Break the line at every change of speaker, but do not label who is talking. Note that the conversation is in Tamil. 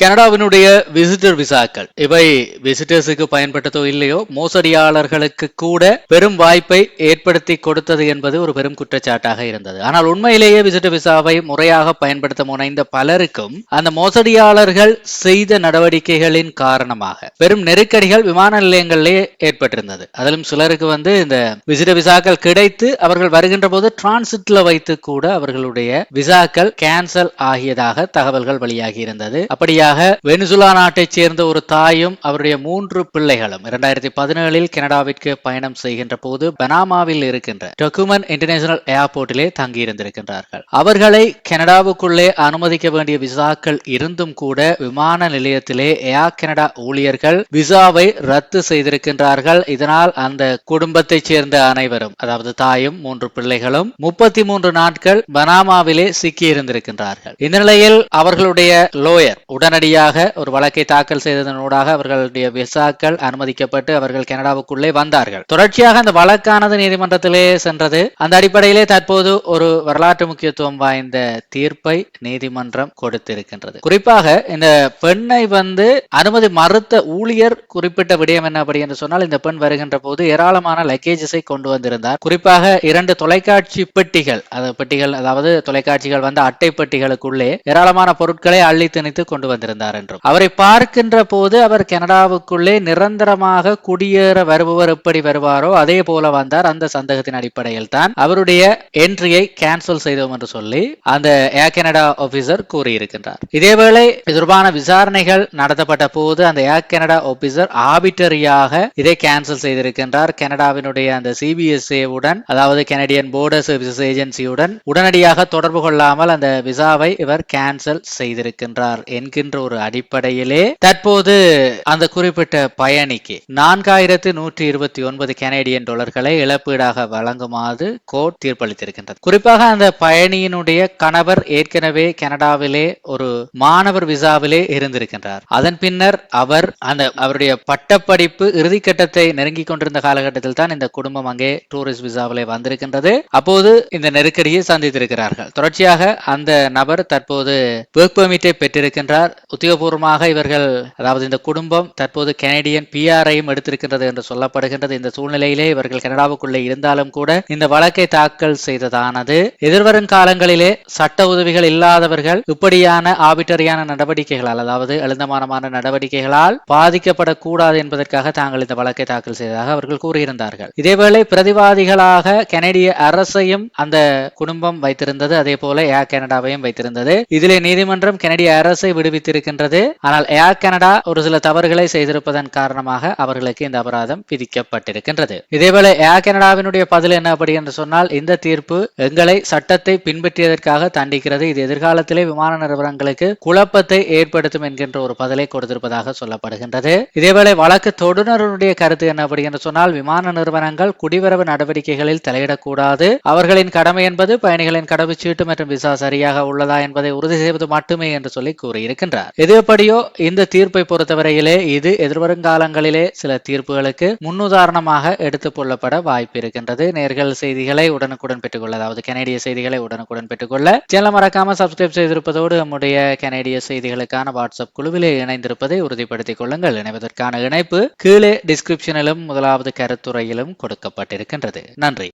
கனடாவினுடைய விசிட்டர் விசாக்கள். இவை விசிட்டர்ஸுக்கு பயன்பட்டதோ இல்லையோ மோசடியாளர்களுக்கு கூட பெரும் வாய்ப்பை ஏற்படுத்தி கொடுத்தது என்பது ஒரு பெரும் குற்றச்சாட்டாக இருந்தது. ஆனால் உண்மையிலேயே விசிட்டர் விசாவை முறையாக பயன்படுத்த முனைந்த பலருக்கும் அந்த மோசடியாளர்கள் செய்த நடவடிக்கைகளின் காரணமாக பெரும் நெருக்கடிகள் விமான நிலையங்களிலே ஏற்பட்டிருந்தது. அதிலும் சிலருக்கு வந்து இந்த விசிட்டர் விசாக்கள் கிடைத்து அவர்கள் வருகின்ற போது டிரான்சிட்ல வைத்து கூட அவர்களுடைய விசாக்கள் கேன்சல் ஆகியதாக தகவல்கள் வெளியாகி இருந்தது. அப்படியாக வெனிசுலா நாட்டைச் சேர்ந்த ஒரு தாயும் அவருடைய மூன்று பிள்ளைகளும் இரண்டாயிரத்தி பதினேழில் கனடாவிற்கு பயணம் செய்கின்ற போது பனாமாவில் இருக்கின்ற டொக்குமன் இன்டர்நேஷனல் ஏர்போர்ட்டிலே தங்கியிருந்திருக்கின்றார்கள். அவர்களை கனடாவுக்குள்ளே அனுமதிக்க வேண்டிய விசாக்கள் இருந்தும் கூட விமான நிலையத்திலே ஏர் கனடா ஊழியர்கள் விசாவை ரத்து செய்திருக்கின்றார்கள். இதனால் அந்த குடும்பத்தைச் சேர்ந்த அனைவரும் அதாவது தாயும் மூன்று பிள்ளைகளும் முப்பத்தி மூன்று நாட்கள் பனாமாவிலே சிக்கியிருந்திருக்கின்றார்கள். இந்த நிலையில் அவர்களுடைய லோயர் உடனடியாக ஒரு வழக்கை தாக்கல் செய்ததனூடாக அவர்களுடைய விசாக்கள் அனுமதிக்கப்பட்டு அவர்கள் கனடாவுக்குள்ளே வந்தார்கள். தொடர்ச்சியாக அந்த வழக்கானது நீதிமன்றத்திலே சென்றது. அந்த அடிப்படையிலே தற்போது ஒரு வரலாற்று முக்கியத்துவம் வாய்ந்த தீர்ப்பை நீதிமன்றம் கொடுத்திருக்கின்றது. குறிப்பாக இந்த பெண்ணை வந்து அனுமதி மறுத்த ஊழியர் குறிப்பிட்ட விடயம் என்ன அப்படி என்று சொன்னால் இந்த பெண் வருகின்ற போது ஏராளமான லக்கேஜஸை கொண்டு வந்திருந்தார். குறிப்பாக இரண்டு தொலைக்காட்சி பெட்டிகள் அது பெட்டிகள் அதாவது தொலைக்காட்சிகள் வந்த அட்டை பெட்டிகளுக்குள்ளே ஏராளமான பொருட்களை அள்ளி திணித்து கொண்டு வந்திருந்தார். என்றும். அவரை பார்க்கின்ற போது அவர் கனடாவுக்குள்ளே நிரந்தரமாக குடியேற வருபவர் எப்படி வருவாரோ அதே போல வந்தார் அந்த சந்தேகத்தின் அடிப்படையில் தான். அவருடைய என்ட்ரியை கேன்சல் செய்தோம் என்று சொல்லி அந்த ஏர் கனடா ஆபீசர் கூறியிருக்கின்றார். இதேவேளை தொடர்பான விசாரணைகள் நடத்தப்பட்ட போது அந்த ஏர் கனடா ஆபீசர் ஆபிட்டரியாக இதை கேன்சல் செய்திருக்கின்றார். கனடாவினுடைய அந்த சிபிஎஸ்ஏ உடன் அதாவது கனடியன் போர்டர் சர்வீசஸ் ஏஜென்சியுடன் உடனடியாக தொடர்பு கொள்ளாமல் அந்த விசாவை இவர் கேன்சல் செய்திருக்கின்றார் என்கின்ற ஒரு அடிப்படையிலே தற்போது அந்த குறிப்பிட்ட பயணிக்கு நான்காயிரத்து நூற்றி இருபத்தி ஒன்பது கனேடியன் டாலர்களை இழப்பீடாக வழங்குமாறு கோர்ட் தீர்ப்பளித்திருக்கின்றது. குறிப்பாக அந்த பயணியினுடைய கணவர் ஏற்கனவே கனடாவிலே ஒரு மாணவர் விசாவிலே இருந்திருக்கின்றார். அதன் பின்னர் அவர் அந்த அவருடைய பட்டப்படிப்பு இறுதிக்கட்டத்தை நெருங்கிக் கொண்டிருந்த காலகட்டத்தில் தான் இந்த குடும்பம் அங்கே டூரிஸ்ட் விசாவிலே வந்திருக்கின்றது. அப்போது இந்த நெருக்கடியை சந்தித்திருக்கிறார்கள். தொடர்ச்சியாக அந்த நபர் தற்போது ஒர்க் பெர்மிட்டை பெற்றிருக்கின்றார். உத்தியோகபூர்வமாக இவர்கள் அதாவது இந்த குடும்பம் தற்போது கனடியன் பிஆரையும் எடுத்திருக்கின்றது என்று சொல்லப்படுகின்றது. இந்த சூழ்நிலையிலே இவர்கள் கனடாவுக்குள்ளே இருந்தாலும் கூட இந்த வழக்கை தாக்கல் செய்ததானது. எதிர்வரும் காலங்களிலே சட்ட உதவிகள் இல்லாதவர்கள் இப்படியான ஆபிட்டரியான நடவடிக்கைகளால் அதாவது எழுந்தமானமான நடவடிக்கைகளால் பாதிக்கப்படக்கூடாது என்பதற்காக தாங்கள் இந்த வழக்கை தாக்கல் செய்ததாக அவர்கள் கூறியிருந்தார்கள். இதேவேளை பிரதிவாதிகளாக கனடிய அரசையும் அந்த குடும்பம் வைத்திருந்தது அதே போல ஏர் கனடாவையும் வைத்திருந்தது. இதிலே நீதிமன்றம் கனடிய அரசை இருக்கின்றது ஆனால் ஏர் கனடா ஒரு சில தவறுகளை செய்திருப்பதன் காரணமாக அவர்களுக்கு இந்த அபராதம் விதிக்கப்பட்டிருக்கின்றது. இதேவேளை ஏர் கனடாவினுடைய பதில் என்ன அப்படி என்று சொன்னால் இந்த தீர்ப்பு எங்களை சட்டத்தை பின்பற்றியதற்காக தண்டிக்கிறது. இது எதிர்காலத்திலே விமான நிறுவனங்களுக்கு குழப்பத்தை ஏற்படுத்தும் என்கின்ற ஒரு பதிலை கொடுத்திருப்பதாக சொல்லப்படுகின்றது. இதேவேளை வழக்கு தொடுநருடைய கருத்து என்ன அப்படி என்று சொன்னால் விமான நிறுவனங்கள் குடிவரவு நடவடிக்கைகளில் தலையிடக்கூடாது. அவர்களின் கடமை என்பது பயணிகளின் கடவுச்சீட்டு மற்றும் விசா சரியாக உள்ளதா என்பதை உறுதி செய்வது மட்டுமே என்று சொல்லி கூறியிருக்கின்றார். எது எப்படியோ இந்த தீர்ப்பை பொறுத்தவரையிலே இது எதிர்வரும் காலங்களிலே சில தீர்ப்புகளுக்கு முன்னுதாரணமாக எடுத்துக் கொள்ளப்பட வாய்ப்பு இருக்கின்றது. நேர்கள் செய்திகளை உடனுக்குடன் பெற்றுக்கொள்ள அதாவது கனேடிய செய்திகளை உடனுக்குடன் பெற்றுக்கொள்ள சேனல் மறக்காம சப்ஸ்கிரைப் செய்திருப்பதோடு நம்முடைய கனேடிய செய்திகளுக்கான வாட்ஸ்அப் குழுவிலே இணைந்திருப்பதை உறுதிப்படுத்திக் கொள்ளுங்கள். இணைவதற்கான இணைப்பு கீழே டிஸ்கிரிப்ஷனிலும் முதலாவது கருத்துறையிலும் கொடுக்கப்பட்டிருக்கின்றது. நன்றி.